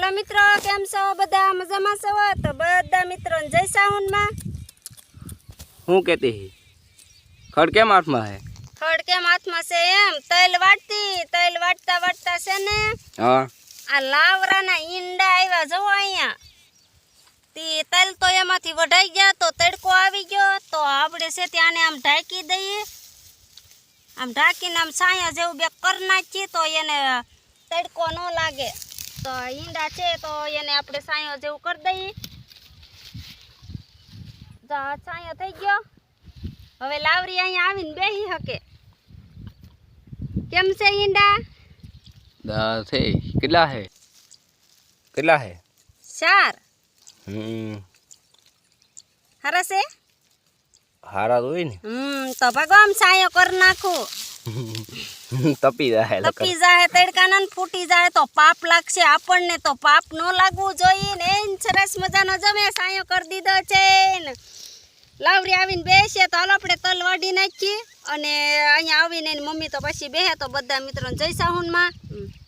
હાલો મિત્રો કેમ છો? બધા મજામાં છો? તો બધા મિત્રો જય સાઉન્ડમાં હું કેતી? ખડ કેમ હાથમાં હે? ખડ કેમ હાથમાં છે એમ? તૈલ વાટતી તૈલ વાટતા વાટતા છે ને હા. આ લાવરાના ઈંડા આવ્યા જો અહીંયા. તી તૈલ તો એમાંથી વઢાઈ ગયા તો તડકો આવી ગયો તો આપણે છે ત્યાંને આમ ઢાંકી દઈએ. આમ ઢાંકીને આમ છાયા જેવું બે કરી નાખીએ તો એને તડકો ન લાગે. તો ઈંડા છે તો એને આપણે સાયો જેવું કરી દઈએ. તો સાયો થઈ ગયો. હવે લાવરી અહીંયા આવીને બેસી શકે કેમ છે ઈંડા? દા છે. કેટલા હે? કેટલા હે? ચાર. હમ. હરસ છે? હારા તો હોય ને. હમ તો ભગવાન સાયો કરી નાખું. તપી જાય તપી જાય તડકાના ફૂટી જાય તો પાપ લાગશે આપણને તો પાપ ન લાગવું જોઈએ ને. એન સરસ મજાનો જમે સાયો કરી દીધો છે ને. લાવરી આવીને બેસે તો હાલો આપણે તલ વાઢી નાખીએ. અને અહીંયા આવીને એની મમ્મી તો પછી બેહે તો બધા મિત્રોને જય સાહુનમાં. હમ.